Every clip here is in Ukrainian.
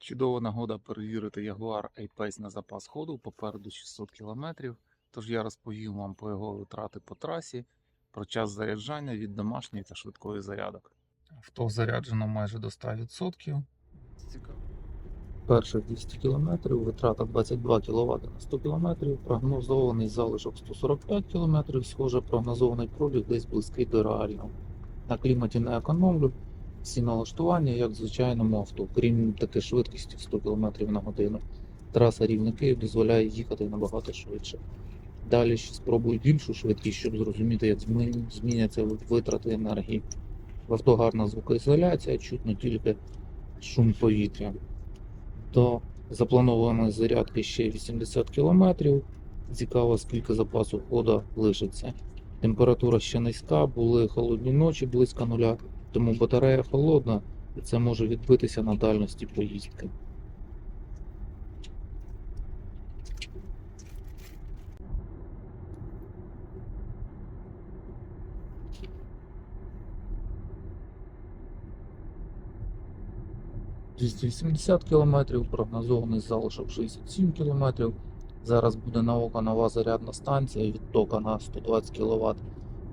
Чудова нагода перевірити Jaguar A-Pace на запас ходу попереду 600 км. Тож я розповім вам про його витрати по трасі, про час заряджання від домашньої та швидкої зарядок. Авто заряджено майже до 100%. Цікаво. Перших 200 км, витрата 22 кВт на 100 км, прогнозований залишок 145 км, схоже, прогнозований пробіг десь близький до реального. На кліматі не економлю, всі налаштування, як в звичайному авто, крім таки швидкості 100 км на годину. Траса рівне Київ дозволяє їхати набагато швидше. Далі ще спробую більшу швидкість, щоб зрозуміти, як зміняться витрати енергії. В авто гарна звукоізоляція, чутно тільки шум повітря. До запланованої зарядки ще 80 км. Цікаво, скільки запасу хода лишиться. Температура ще низька, були холодні ночі близько нуля, тому батарея холодна і це може відбитися на дальності поїздки. – 280 км, прогнозований залишок 67 км. Зараз буде на око нова зарядна станція від тока на 120 кВт.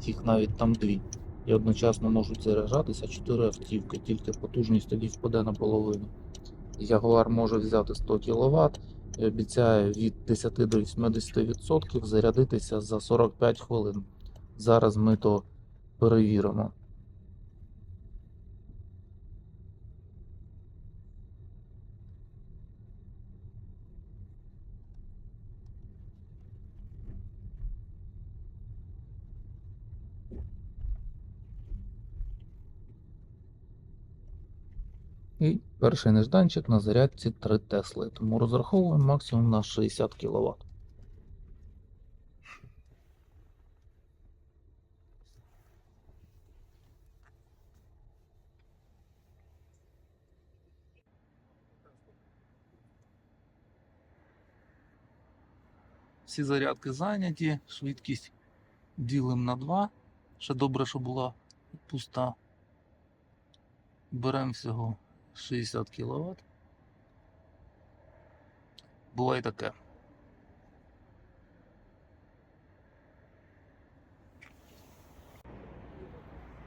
Їх навіть там дві. І одночасно можуть заряджатися 4 автівки, тільки потужність тоді впаде наполовину. Ягуар може взяти 100 кВт і обіцяє від 10 до 80% зарядитися за 45 хвилин. Зараз ми то перевіримо. І перший нежданчик на зарядці 3 Тесли, тому розраховуємо максимум на 60 кВт. Всі зарядки зайняті, швидкість ділимо на 2. Ще добре, що була пуста. Беремо всього 60 кВт. Буває таке.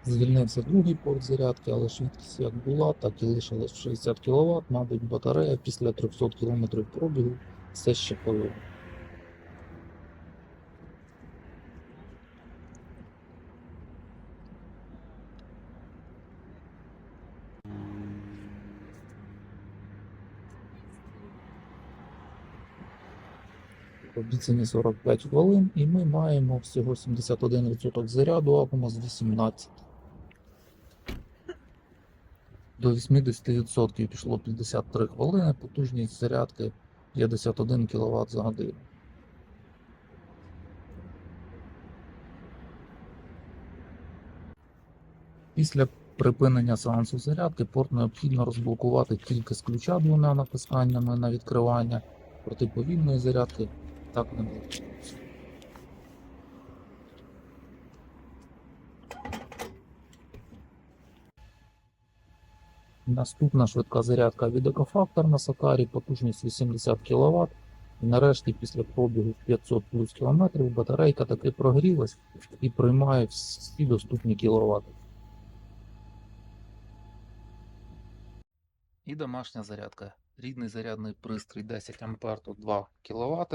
Звільнився другий порт зарядки, але швидкість як була, так і лишилась 60 кВт. Мабуть, батарея після 300 км пробігу все ще полила. Обіцяні 45 хвилин, і ми маємо всього 71% заряду або з 18. До 80% пішло 53 хвилини, потужність зарядки 51 кВт за годину. Після припинення сеансу зарядки порт необхідно розблокувати тільки з ключа двома натисканнями на відкривання. Проти повільної зарядки так не буде. Наступна швидка зарядка від Екофактор на Сакарі, потужність 80 кВт. І нарешті після пробігу в 500 плюс кілометрів батарейка таки прогрілась і приймає всі доступні кіловати. І домашня зарядка. Рідний зарядний пристрій 10 А тут 2 кВт.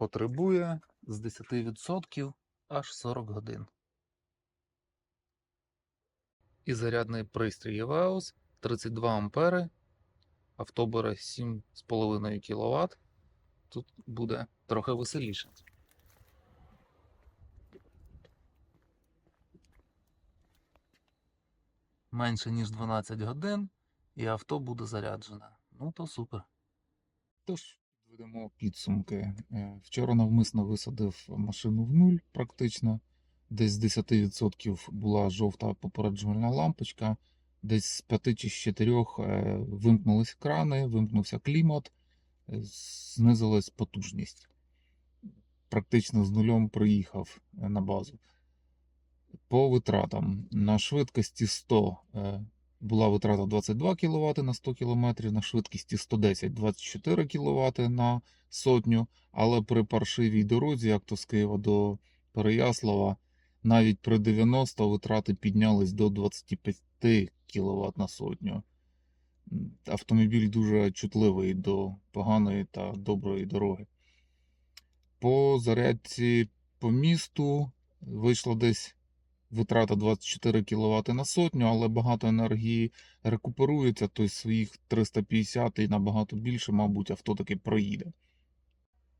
Потребує з 10% аж 40 годин. І зарядний пристрій EVEOS 32 ампери. Авто бере 7,5 кВт. Тут буде трохи веселіше. Менше ніж 12 годин, і авто буде заряджене. Ну то супер. Тож, підведемо підсумки. Е, Вчора навмисно висадив машину в нуль практично. Десь з 10% була жовта попереджувальна лампочка, десь з 5 чи з 4 вимкнулись крани, вимкнувся клімат, е, знизилась потужність. Практично з нульом приїхав е, на базу. По витратам на швидкості 100 е, була витрата 22 кВт на 100 км, на швидкості 110 24 кВт на сотню, але при паршивій дорозі, як то з Києва до Переяслава, навіть при 90 витрати піднялись до 25 кВт на сотню. Автомобіль дуже чутливий до поганої та доброї дороги. По зарядці по місту вийшла десь витрата 24 кВт на сотню, але багато енергії рекуперується, тобто своїх 350 і набагато більше, мабуть, авто таки проїде.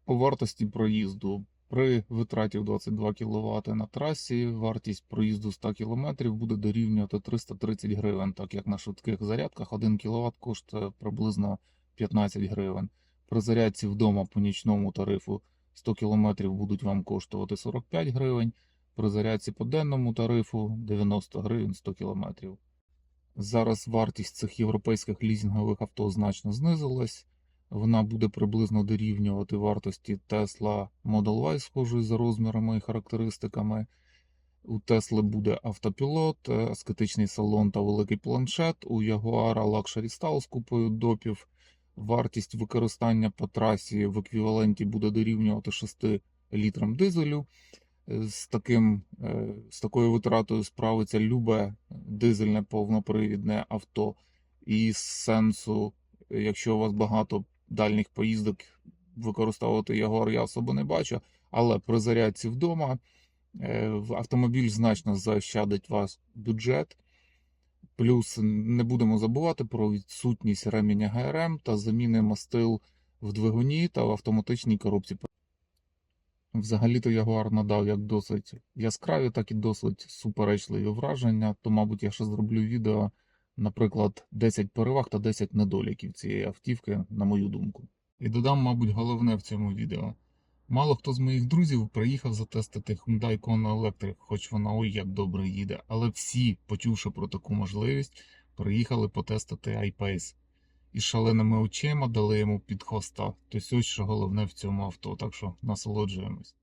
По вартості проїзду при витраті в 22 кВт на трасі вартість проїзду 100 км буде дорівнювати 330 гривень, так як на швидких зарядках 1 кВт коштує приблизно 15 гривень. При зарядці вдома по нічному тарифу 100 км будуть вам коштувати 45 гривень, при зарядці по денному тарифу 90 гривень 100 км. Зараз вартість цих європейських лізингових авто значно знизилась. Вона буде приблизно дорівнювати вартості Tesla Model Y, схожої за розмірами і характеристиками. У Tesla буде автопілот, е, аскетичний салон та великий планшет. У Jaguar Luxury Style з купою допів. Вартість використання по трасі в еквіваленті буде дорівнювати 6 літрам дизелю. З, таким, е, з такою витратою справиться любе дизельне повнопривідне авто. І з сенсу, якщо у вас багато дальніх поїздок, використовувати Jaguar я особо не бачу. Але при зарядці вдома е, автомобіль значно заощадить вас бюджет. Плюс не будемо забувати про відсутність ременя ГРМ та заміни мастил в двигуні та в автоматичній коробці. Взагалі-то Ягуар надав як досить яскраві, так і досить суперечливі враження. То, мабуть, я ще зроблю відео, наприклад, 10 переваг та 10 недоліків цієї автівки, на мою думку. І додам, мабуть, головне в цьому відео. Мало хто з моїх друзів приїхав затестити Hyundai Kona Electric, хоч вона ой як добре їде, але всі, почувши про таку можливість, приїхали потестити iPace. І шаленими очима дали йому під хвоста. Тобто ось що головне в цьому авто, так що насолоджуємось.